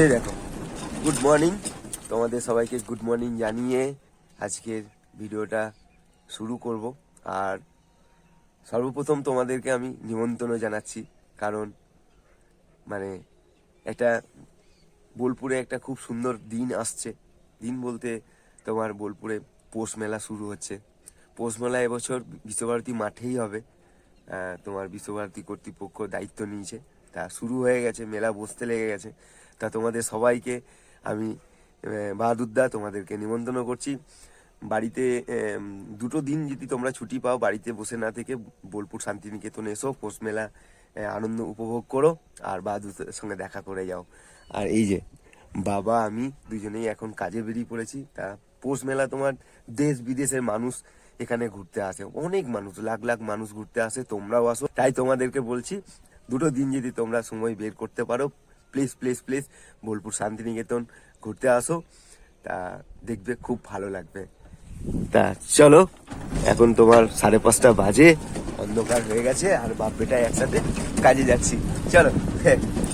এই দেখো good morning তোমাদের সবাইকে গুড মর্নিং জানিয়ে আজকের ভিডিওটা শুরু করব। আর সর্বপ্রথম তোমাদেরকে আমি নিমন্ত্রণ জানাচ্ছি, কারণ মানে একটা বোলপুরে একটা খুব সুন্দর দিন আসছে। দিন বলতে তোমার বোলপুরে পৌষ মেলা শুরু হচ্ছে। পৌষ মেলা এবছর বিশ্বভারতী মাঠেই হবে। তোমার বিশ্বভারতী কর্তৃপক্ষ দায়িত্ব নিয়েছে। তা শুরু হয়ে গেছে, মেলা বসতে লেগে গেছে। তা তোমাদের সবাইকে আমি বাহাদুরদা তোমাদেরকে নিমন্ত্রণ করছি। বাড়িতে দুটো দিন যদি তোমরা ছুটি পাও, বাড়িতে বসে না থেকে বোলপুর শান্তিনিকেতন এসো, পৌষ মেলা আনন্দ উপভোগ করো আর বাহাদুরের সঙ্গে দেখা করে যাও। আর এই যে, বাবা, আমি দুজনেই এখন কাজে বেরিয়ে পড়েছি। তা পৌষ মেলা তোমার দেশ বিদেশের মানুষ এখানে ঘুরতে আসে। অনেক মানুষ, লাখ লাখ মানুষ ঘুরতে আসে, তোমরাও আসো। তাই তোমাদেরকে বলছি, দুটো দিন যদি তোমরা সময় বের করতে পারো please please please Bolpur Shantiniketan ঘুরতে আসো। তা দেখবে খুব ভালো লাগবে। তা চলো, এখন তোমার সাড়ে পাঁচটা বাজে, অন্ধকার হয়ে গেছে, আর বাপ বেটা একসাথে কাজে যাচ্ছি। চলো হ্যাঁ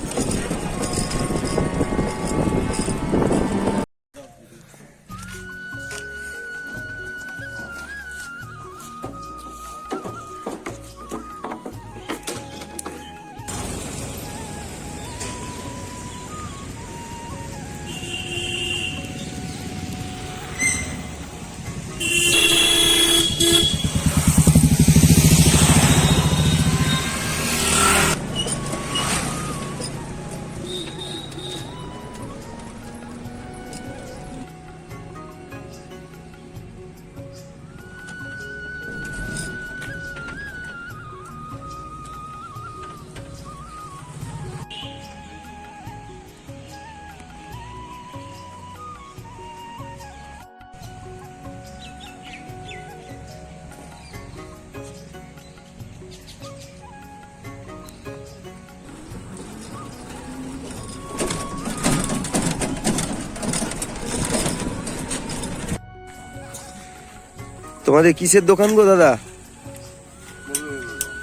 তোমাদের কিসের দোকান গো দাদা?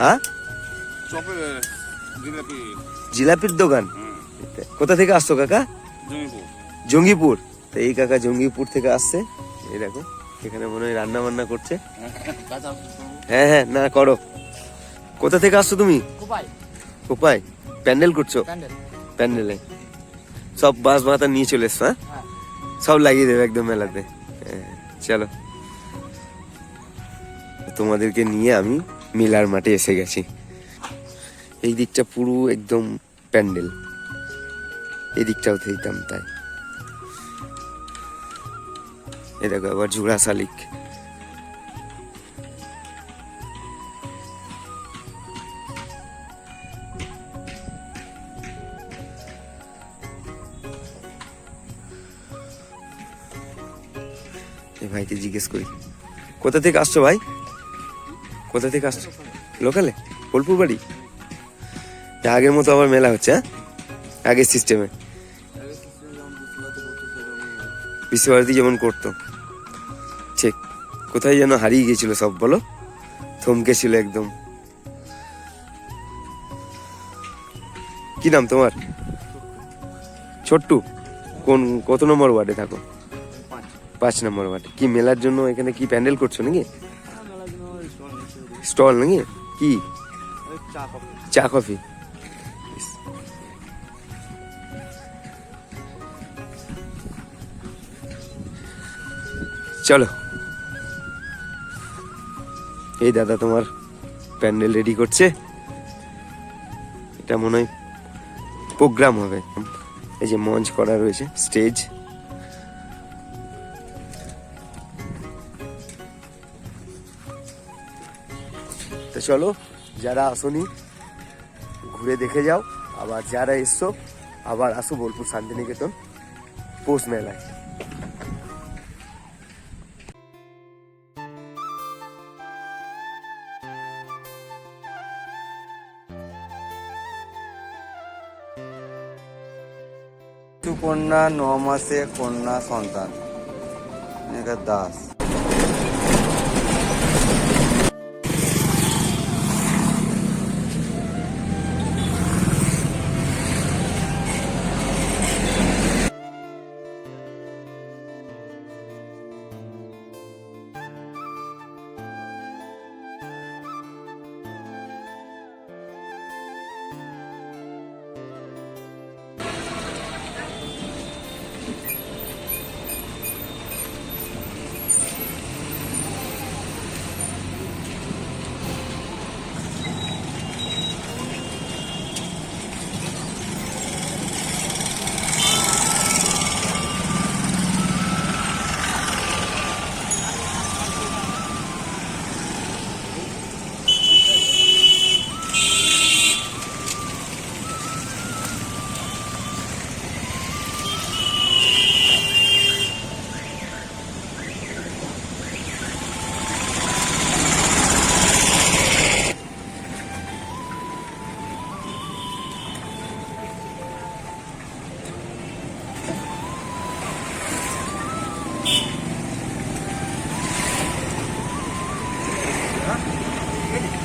হ্যাঁ? জিলাপির দোকান? কোথা থেকে আসছো কাকা? জঙ্গিপুর। তো এই কাকা জঙ্গিপুর থেকে আসছে। এই দেখো এখানে মনে হয় রান্না বান্না করছে। হ্যাঁ হ্যাঁ না করো। কোথা থেকে আসছো তুমি? কোপাই। প্যান্ডেল করছ? প্যান্ডেলে। সব বাঁশ মাথা নিয়ে চলে এসছো হ্যাঁ? হ্যাঁ। সব লাগিয়ে দেবে একদম মেলাতে। হ্যাঁ, চলো। তোমাদেরকে নিয়ে আমি মেলার মাঠে এসে গেছি। এই দিকটা পুরো একদম প্যান্ডেল। এই দিকটাও থেইতাম তাই। এই দেখো আবার ঝুড়া শালিক। ভাইকে জিজ্ঞেস করি, কোথা থেকে আসছো ভাই? কোথা থেকে আসছো? লোকালে বোলপুর বাড়ি? আগের মতো আবার মেলা হচ্ছে হ্যাঁ? আগের সিস্টেমে বিশ্বভারতী যেমন করতো। ঠিক কোথায় যেন হারিয়ে গিয়েছিল সব বলো? থমকে ছিল একদম। কি নাম তোমার? ছোট্টু। কোন কত নম্বর ওয়ার্ডে থাকো? পাঁচ নম্বর ওয়ার্ডে। কি মেলার জন্য এখানে কি প্যান্ডেল করছ নাকি? স্টল নাকি? কি? চা কফি। চলো। এই দাদা তোমার প্যান্ডেল রেডি করছে। এটা মনে হয় প্রোগ্রাম হবে। এই যে মঞ্চ করা রয়েছে, স্টেজ। তো চলো, যারা আসনি, ঘুরে দেখে যাও। আবার যারা এসছো, আবার আসো বোলপুর শান্তিনিকেতন পৌষ মেলায়। কন্যা ন মাসে কন্যা, সন্তান। দাস।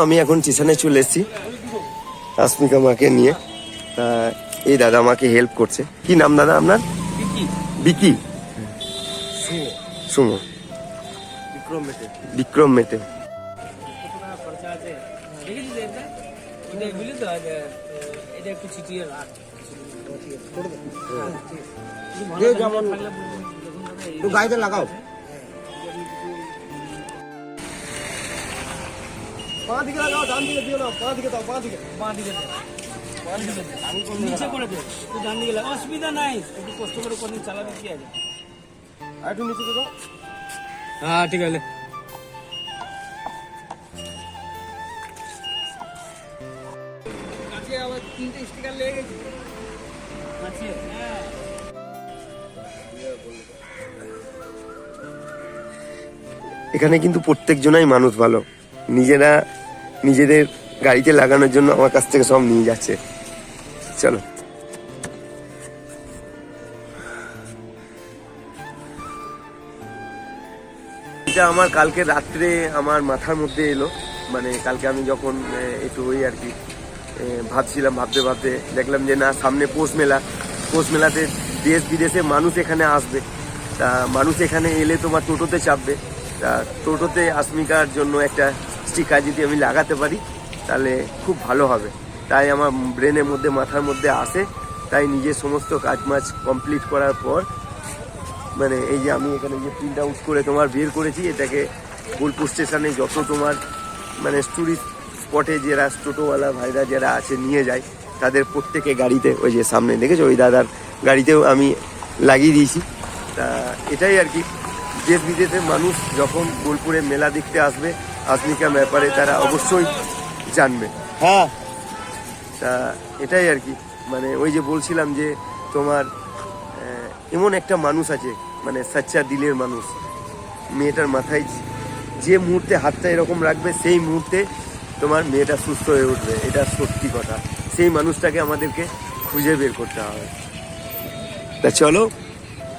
আমি এখন স্টেশনে চলে এসেছি। আসমিকা মাকে নিয়ে। তা এই দাদা আমাকে হেল্প করছে। কি নাম দাদা আপনার? বিকি। সুমো। বিক্রম মেটে। বিক্রম মেটে। দিকে দিকে দে। নিচে করে দে তুই ডান দিকে লাগা। অসুবিধা নাই একটু কষ্ট করে কোনদিন চালাবে কি আছে একটু নিচে তো হ্যাঁ ঠিক আছে। কাছে আবার তিনটে স্টিকার লেগে গেছে। আছে হ্যাঁ এখানে কিন্তু প্রত্যেকজনাই মানুষ ভালো। নিজেরা নিজেদের গাড়িতে লাগানোর জন্য আমার কাছ থেকে সব নিয়ে যাচ্ছে। চলো। এটা আমার কালকে রাত্রে আমার মাথার মধ্যে এলো। মানে কালকে আমি যখন একটু ওই আর কি ভাবছিলাম, ভাবতে ভাবতে দেখলাম যে না, সামনে পৌষ মেলা। পৌষ মেলাতে দেশ বিদেশে মানুষ এখানে আসবে। তা মানুষ এখানে এলে তোমার টোটোতে চাপবে। তা টোটোতে আসমিকার জন্য একটা স্টিকার যদি আমি লাগাতে পারি, তাহলে খুব ভালো হবে। তাই আমার ব্রেনের মধ্যে, মাথার মধ্যে আসে। তাই নিজের সমস্ত কাজ মাছ কমপ্লিট করার পর মানে এই যে আমি এখানে যে প্রিন্ট আউট করে তোমার বের করেছি, এটাকে বোলপুর স্টেশনে যত তোমার মানে টুরিস্ট স্পটে যারা টোটোওয়ালা ভাইরা যারা আছে, নিয়ে যায়, তাদের প্রত্যেকে গাড়িতে, ওই যে সামনে দেখেছ, ওই দাদার গাড়িতেও আমি লাগিয়ে দিয়েছি। তা এটাই আর কি। দেশ বিদেশের মানুষ যখন বোলপুরে মেলা দেখতে আসবে আসমিকা ব্যাপারে তারা অবশ্যই জানবে। হ্যাঁ। তা এটাই আর কি মানে ওই যে বলছিলাম যে তোমার এমন একটা মানুষ আছে মানে সাচ্চা দিলের মানুষ। মেয়েটার মাথায় যে মুহূর্তে হাতটা এরকম রাখবে সেই মুহূর্তে তোমার মেয়েটা সুস্থ হয়ে উঠবে এটা সত্যি কথা। সেই মানুষটাকে আমাদেরকে খুঁজে বের করতে হবে। তা চলো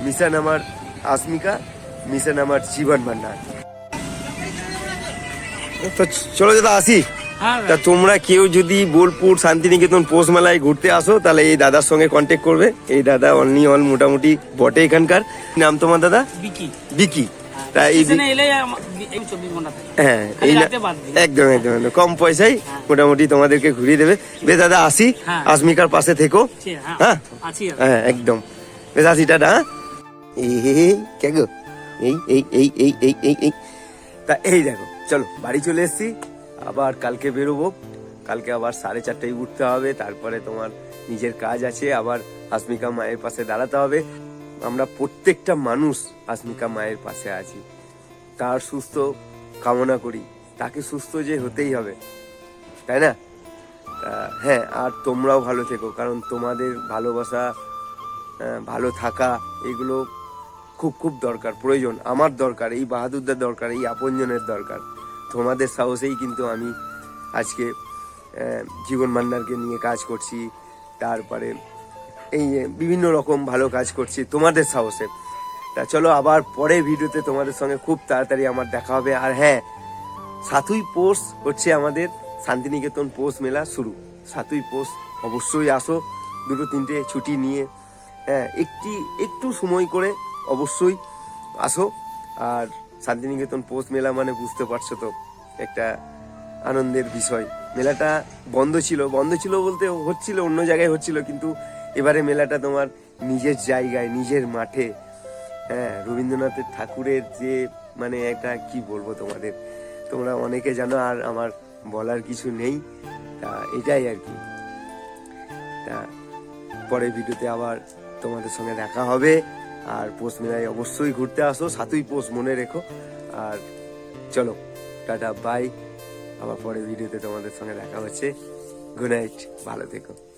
মিশন আমার আসমিকা মিশন আমার জীবন ভান্ডার। তো চলো দাদা আসি হ্যাঁ তা তোমরা কেউ যদি বোলপুর শান্তিনিকেতন পৌষ মেলায় ঘুরতে আসো তাহলে এই দাদার সঙ্গে কন্ট্যাক্ট করবে এই দাদা অনলি অল মোটামুটি বটে এখানকার নাম তোমার দাদা বিকি বিকি হ্যাঁ। একদম একদম কম পয়সায় মোটামুটি তোমাদেরকে ঘুরিয়ে দেবে বেশ দাদা আসি হ্যাঁ। আসমিকার পাশে থেকো হ্যাঁ হ্যাঁ। হ্যাঁ একদম বেশ আসি টাটা হ্যাঁ? এই কে গো এই এই এই এই এই এই এই তা এই দেখো চলো, বাড়ি চলে এসেছি। আবার কালকে বেরোবো। কালকে আবার সাড়ে চারটায় উঠতে হবে, তারপরে তোমার নিজের কাজ আছে, আবার আসমিকা মায়ের পাশে দাঁড়াতে হবে। আমরা প্রত্যেকটা মানুষ আসমিকা মায়ের পাশে আছি। তার সুস্থ কামনা করি। তাকে সুস্থ যে হতেই হবে, তাই না? হ্যাঁ আর তোমরাও ভালো থেকো, কারণ তোমাদের ভালোবাসা ভালো থাকা, এগুলো খুব খুব দরকার, প্রয়োজন। আমার দরকার, এই বাহাদুরদের দরকার, এই আপনজনের দরকার। তোমাদের সাহসেই কিন্তু আমি আজকে জীবন ভান্ডারকে নিয়ে কাজ করছি, তারপরে এই বিভিন্ন রকম ভালো কাজ করছি, তোমাদের সাহসে। তা চলো, আবার পরে ভিডিওতে তোমাদের সঙ্গে খুব তাড়াতাড়ি আমার দেখা হবে। আর হ্যাঁ সাতুই পোষ হচ্ছে আমাদের শান্তিনিকেতন পোষ মেলা শুরু। সাতুই পোষ, অবশ্যই আসো। দুটো তিনটে ছুটি নিয়ে হ্যাঁ একটি, একটু সময় করে অবশ্যই আসো। আর শান্তিনিকেতন পোস্ট মেলা মানে বুঝতে পারছ তো, একটা আনন্দের বিষয়। মেলাটা বন্ধ ছিল। বন্ধ ছিল বলতে হচ্ছিল, অন্য জায়গায় হচ্ছিল, কিন্তু এবারে মেলাটা তোমার নিজের জায়গায়, নিজের মাঠে। হ্যাঁ রবীন্দ্রনাথের ঠাকুরের যে মানে একটা কি বলব তোমাদের, তোমরা অনেকে জানো আর আমার বলার কিছু নেই। তা এটাই আর কি। তা পরের ভিডিওতে আবার তোমাদের সঙ্গে দেখা হবে। আর পোষ মেলায় অবশ্যই ঘুরতে আসো, সাতই পোষ মনে রেখো। আর চলো, টাটা বাই আবার পরে ভিডিওতে তোমাদের সঙ্গে দেখা হচ্ছে। গুড নাইট ভালো থেকো।